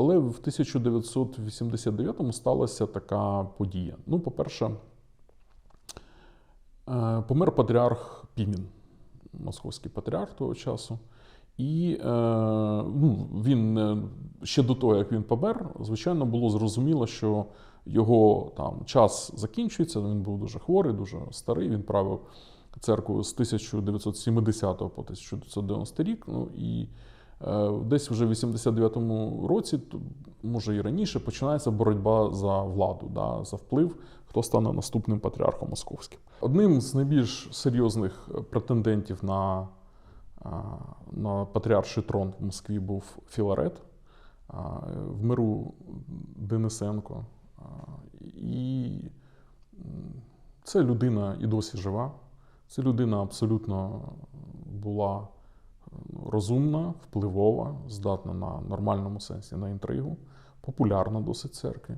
але в 1989-му сталася така подія. Ну, по-перше, е, помер патріарх Пімін, московський патріарх того часу. І е, ну, він е, ще до того, як він помер, звичайно, було зрозуміло, що його там час закінчується. Він був дуже хворий, дуже старий. Він правив церкву з 1970 по 1990 рік. Ну і десь вже в 89-му році, може і раніше, починається боротьба за владу, да, за вплив, хто стане наступним патріархом московським. Одним з найбільш серйозних претендентів на а, на патріарший трон в Москві був Філарет, в миру Денисенко. І це людина і досі жива. Це людина абсолютно була розумна, впливова, здатна на нормальному сенсі на інтригу, популярна досить церкві.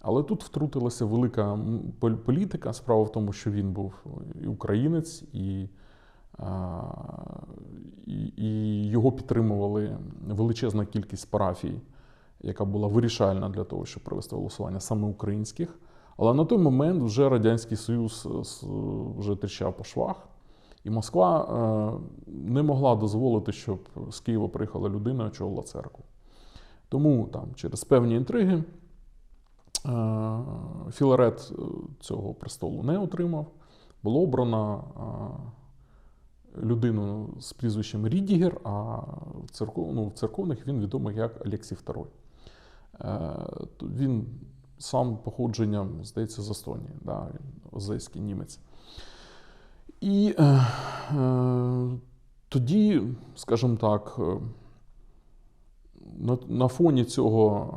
Але тут втрутилася велика політика. Справа в тому, що він був і українець, і, і, і його підтримували величезна кількість парафій, яка була вирішальна для того, щоб провести голосування саме українських. Але на той момент вже Радянський Союз е, вже тріщав по швах, і Москва е, не могла дозволити, щоб з Києва приїхала людина очолила церкву. Тому там через певні інтриги е, Філарет е, цього престолу не отримав. Було обрано людину з прізвищем Рідігер, а в, церков, ну, в церковних він відомий як Олексій II. Він сам походженням, здається, з Естонії, да, озейський німець. І е, е, тоді, скажімо так, е, на, на фоні цього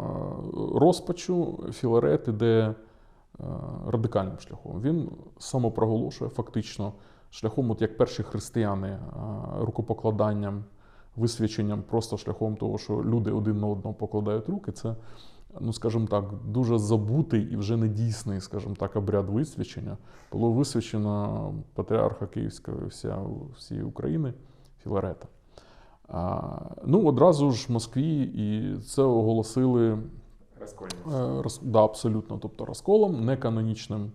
е, розпачу Філарет іде е, радикальним шляхом. Він самопроголошує фактично шляхом, от як перші християни, рукопокладанням, висвяченням, просто шляхом того, що люди один на одного покладають руки. Це, ну скажімо так, дуже забутий і вже недійсний, скажімо так, обряд висвячення. Було висвячено патріарха Київської вся, всієї України Філарета. А, ну, одразу ж в Москві і це оголосили. Е, роз- Да, абсолютно. Тобто розколом, неканонічним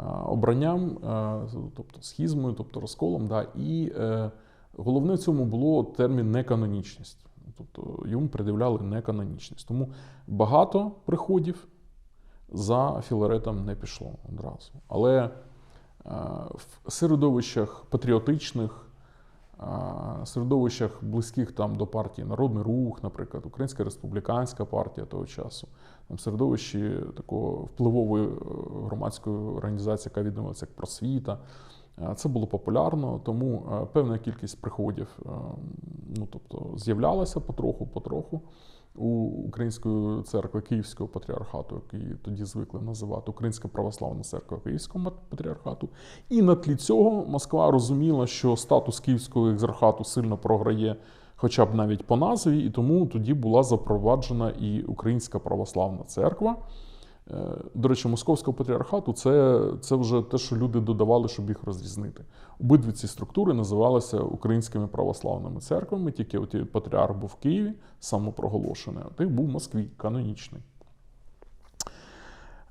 е, обранням, е, тобто схізмою, тобто розколом. Да. І е, головне в цьому було термін неканонічність. Тобто йому пред'являли неканонічність. Тому багато приходів за Філаретом не пішло одразу. Але е, в середовищах патріотичних, е, середовищах близьких там до партії Народний рух, наприклад, Українська республіканська партія того часу, там середовищі такого впливової е, громадської організації, яка відомилася як просвіта. Е, Це було популярно, тому е, певна кількість приходів е, ну, тобто, з'являлася потроху, потроху у Української церкви Київського патріархату, який тоді звикли називати Українська православна церква Київського патріархату. І на тлі цього Москва розуміла, що статус Київського екзархату сильно програє, хоча б навіть по назві, і тому тоді була запроваджена і Українська православна церква. Е, До речі, московського патріархату це, це вже те, що люди додавали, щоб їх розрізнити. Обидві ці структури називалися українськими православними церквами, тільки от патріарх був в Києві, самопроголошений, а той був в Москві, канонічний.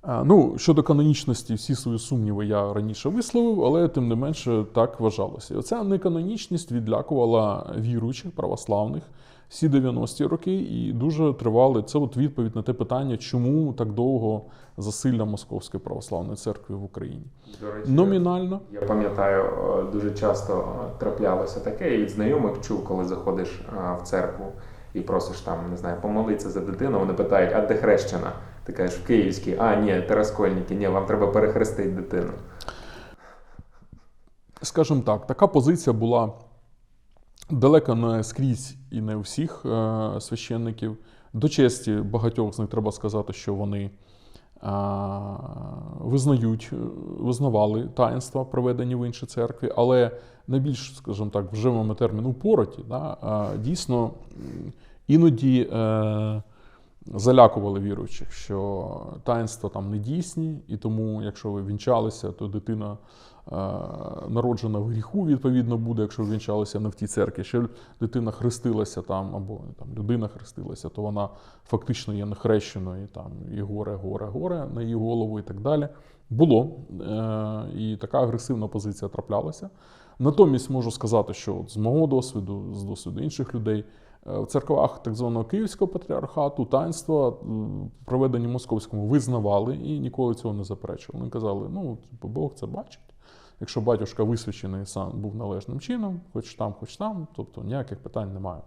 Е, Ну, щодо канонічності, всі свої сумніви я раніше висловив, але тим не менше так вважалося. І оця неканонічність відлякувала віруючих православних всі 90-ті роки і дуже тривали. Це от відповідь на те питання, чому так довго засилля Московської православної церкви в Україні. До речі, Номінально Я пам'ятаю, е, дуже часто е, траплялося таке, і від знайомих чув, коли заходиш е, в церкву і просиш там, не знаю, помолитися за дитину. Вони питають, а де хрещена? Ти кажеш, в Київській, а ні, Тераскольники, ні, вам треба перехрестити дитину. скажімо так, така позиція була далеко не скрізь і не у всіх е, священників. До честі багатьох з них треба сказати, що вони е, визнають, е, визнавали таїнства, проведені в іншій церкві, але найбільш, скажімо так, вживемо термін упороті, да, е, дійсно іноді. Залякували віруючих, що таїнства там не дійсні, і тому, якщо ви вінчалися, то дитина народжена в гріху, відповідно, буде, якщо ви не в тій церкві. Якщо дитина хрестилася там, або там людина хрестилася, то вона фактично є нехрещеною, там і горе, горе, горе на її голову і так далі. Було. Е, і така агресивна позиція траплялася. Натомість можу сказати, що от з мого досвіду, з досвіду інших людей, е, в церквах так званого Київського патріархату таїнства, проведені московському, визнавали і ніколи цього не заперечували. Вони казали, ну, типу, Бог це бачить. Якщо батюшка висвячений сам був належним чином, хоч там, хоч там, тобто ніяких питань немає.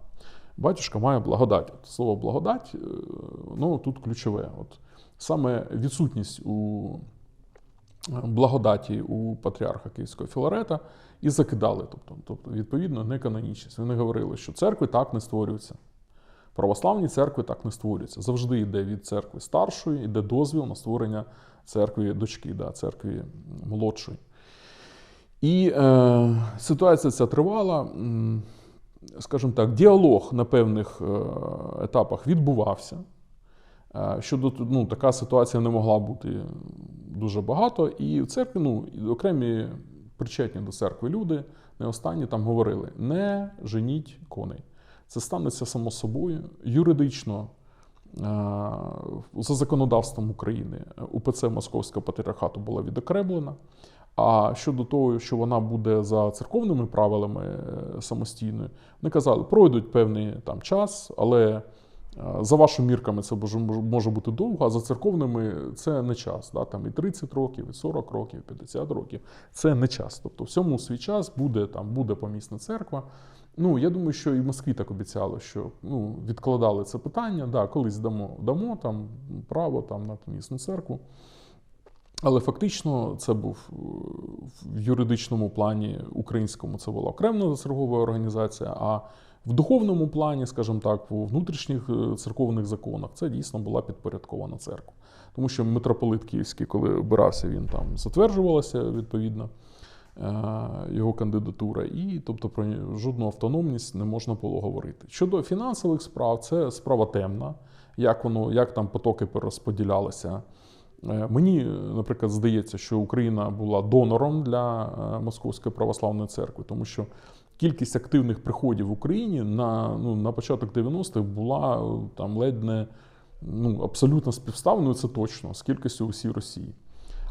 Батюшка має благодать. От Слово благодать, е, ну тут ключове. От саме відсутність у благодаті у патріарха Київського Філарета і закидали. Тобто, тобто відповідно, не канонічність. Вони говорили, що церкви так не створюються. Православні церкви так не створюються. Завжди йде від церкви старшої, йде дозвіл на створення церкви дочки, да, церкви молодшої. І е, ситуація ця тривала. Скажімо так, діалог на певних е, етапах відбувався. Е, Щодо ну, така ситуація не могла бути дуже багато. І в церкві, ну, окремі причетні до церкви люди, не останні там говорили: не женіть коней. Це станеться само собою. Юридично, е, за законодавством України, УПЦ Московського патріархату була відокремлена. А щодо того, що вона буде за церковними правилами е, самостійною, вони казали, пройдуть певний там час, але е, за вашими мірками це може, бути довго, а за церковними це не час. Да? Там і 30 років, і 40 років, і 50 років це не час. Тобто всьому свій час буде там буде помісна церква. Ну, я думаю, що і Москві так обіцяли, що ну, відкладали це питання. Да, колись дамо, дамо там право там, на помісну церкву. Але фактично це був е, в юридичному плані українському це була окрема церкова організація, а в духовному плані, скажімо так, у внутрішніх е, церковних законах це дійсно була підпорядкована церква. Тому що митрополит Київський, коли обирався, він там затверджувалася відповідно е, його кандидатура, і тобто про жодну автономність не можна було говорити. Щодо фінансових справ, це справа темна, як воно, як там потоки перерозподілялися. Е, Мені, наприклад, здається, що Україна була донором для е, Московської православної церкви, тому що кількість активних приходів в Україні на, ну, на початок 90-х була е, там ледь не ну, абсолютно співставною, це точно, з кількістю усій Росії.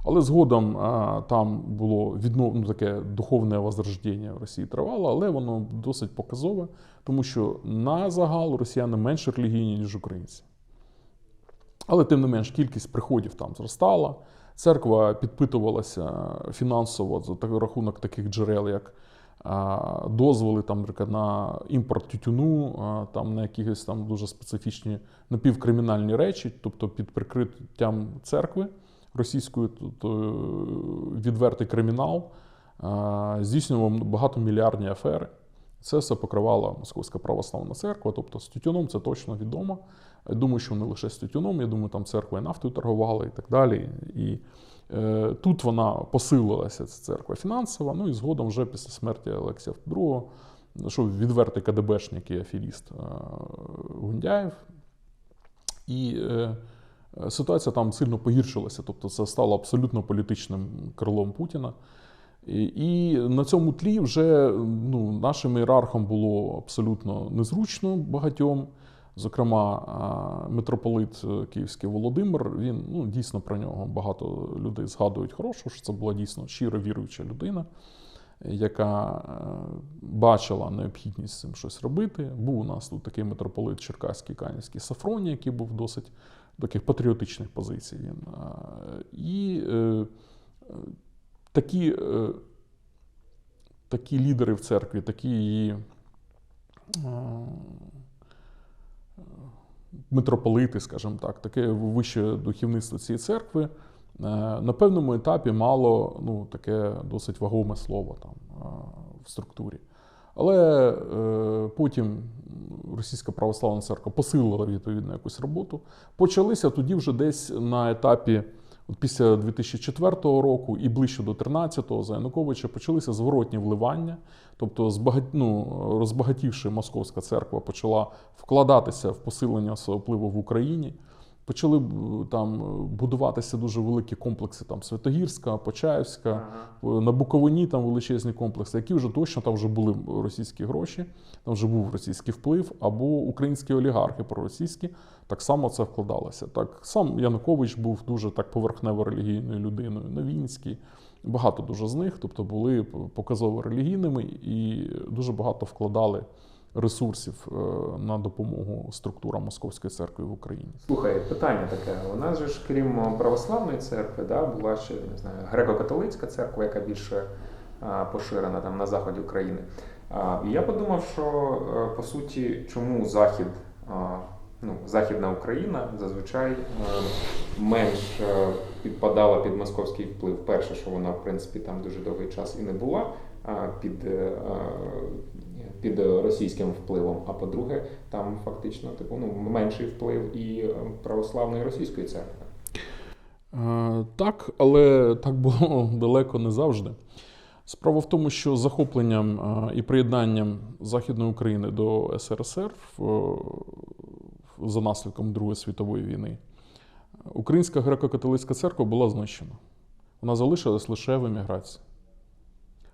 Але згодом а, там було віднов... ну, таке духовне возрождення в Росії тривало, але воно досить показове, тому що на загал росіяни менш релігійні, ніж українці. Але тим не менш кількість приходів там зростала. Церква підпитувалася фінансово за рахунок таких джерел, як дозволи там, на імпорт тютюну, там на якісь там дуже специфічні напівкримінальні речі, тобто під прикриттям церкви російської, тобто е, відвертий кримінал, здійснював багатомільярдні афери. Це все покривала Московська православна церква. Тобто з тютюном це точно відомо. Я думаю, що не лише з тютюном, я думаю, там церква і нафтою торгувала і так далі. І е, тут вона посилилася, ця церква фінансова. Ну і згодом, вже після смерті Олексія II, що відвертий КДБшник і аферіст е, Гундяєв. І е, ситуація там сильно погіршилася. Тобто це стало абсолютно політичним крилом Путіна. І, і на цьому тлі вже ну, нашим ієрархам було абсолютно незручно багатьом. Зокрема, митрополит е, Київський Володимир, він ну, дійсно про нього багато людей згадують хорошо, що це була дійсно щиро віруюча людина, яка е, бачила необхідність цим щось робити. Був у нас тут такий митрополит Черкаський Канівський Сафроній, який був досить таких патріотичних позицій. Він. І е, е, такі, е, такі лідери в церкві, такі її е, митрополити, скажімо так, таке вище духовництво цієї церкви. е, На певному етапі мало ну, таке досить вагоме слово там в структурі. Але е, потім Російська православна церква посилила відповідно якусь роботу. Почалися тоді вже десь на етапі От після 2004 року і ближче до 13-го за Януковича почалися зворотні вливання. Тобто, збагат... ну, розбагатівши Московська церква почала вкладатися в посилення свого впливу в Україні. Почали там будуватися дуже великі комплекси, там Святогірська, Почаївська, Ага. на Буковині там величезні комплекси, які вже точно там вже були російські гроші, там вже був російський вплив, або українські олігархи проросійські так само це вкладалося. Так сам Янукович був дуже так поверхнево релігійною людиною, Новінський. Багато дуже з них, тобто були показово релігійними і дуже багато вкладали ресурсів е, на допомогу структурам Московської церкви в Україні. Слухай, питання таке. У нас же ж, крім православної церкви, да, була ще не знаю, греко-католицька церква, яка більше поширена там на заході України. І я подумав, що е, по суті, чому Захід, ну, Західна Україна зазвичай е, менш підпадала під московський вплив. Перше, що вона, в принципі, там дуже довгий час і не була під. е, Під російським впливом, а по-друге, там фактично типу ну менший вплив і е, православної російської церкви. Е, Так, але так було далеко не завжди. Справа в тому, що захопленням і приєднанням Західної України до СРСР за наслідком Другої світової війни Українська греко-католицька церква була знищена. Вона залишилась лише в еміграції.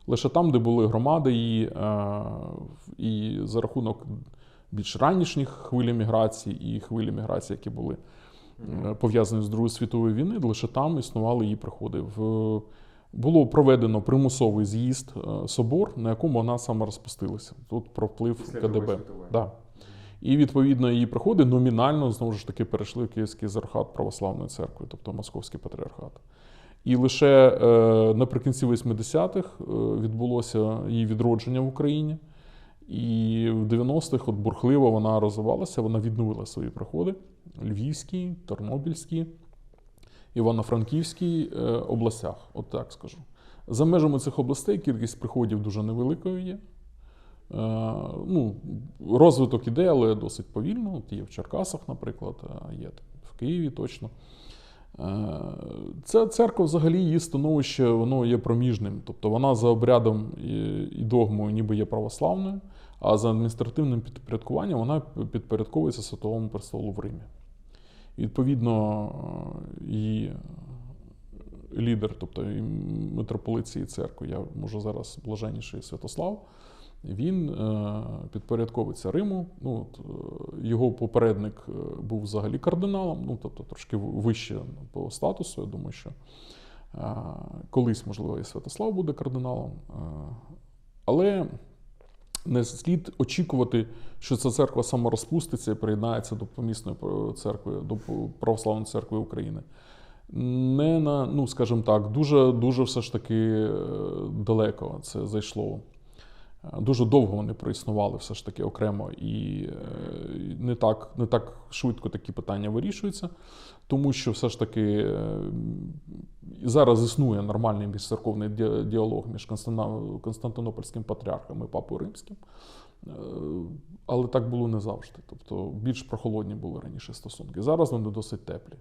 Лише там, де були громади, і, е, і за рахунок більш ранішніх хвиль еміграції і хвилі міграції, які були е, пов'язані з Другою світовою війною, лише там існували її приходи. В, було проведено примусовий з'їзд е, собор, на якому вона саме розпустилася. Тут про вплив Після КДБ. Да. І відповідно її приходи номінально знову ж таки перейшли в Київський зархат Православної церкви, тобто Московський патріархат. І лише е, наприкінці 80-х е, відбулося її відродження в Україні. І в 90-х от бурхливо вона розвивалася, вона відновила свої приходи Львівській, Тернопільській, Івано-Франківській е, областях, от так скажу. За межами цих областей кількість приходів дуже невеликою є. Ну, розвиток іде, але досить повільно. От є в Черкасах, наприклад, є в Києві точно. Е, Ця церква, взагалі, її становище воно є проміжним. Тобто вона за обрядом і- догмою ніби є православною, а за адміністративним підпорядкуванням вона підпорядковується Святому престолу в Римі. Відповідно, е, її лідер, тобто і митрополит цієї церкви, я можу зараз блаженніший Святослав, він е, підпорядковується Риму. Ну, от, е, його попередник е, був взагалі кардиналом, ну, тобто трошки вище по статусу. Я думаю, що колись, можливо, і Святослав буде кардиналом. Але не слід очікувати, що ця церква саморозпуститься і приєднається до помісної церкви, до православної церкви України. Не на, ну скажімо так, дуже, дуже все ж таки далеко це зайшло. Дуже довго вони проіснували все ж таки окремо, і е, не так, не так швидко такі питання вирішуються, тому що все ж таки е, зараз існує нормальний міжцерковний ді- діалог між Константинопольським патріархом і Папою Римським. Е, Але так було не завжди. Тобто більш прохолодні були раніше стосунки. Зараз вони досить теплі.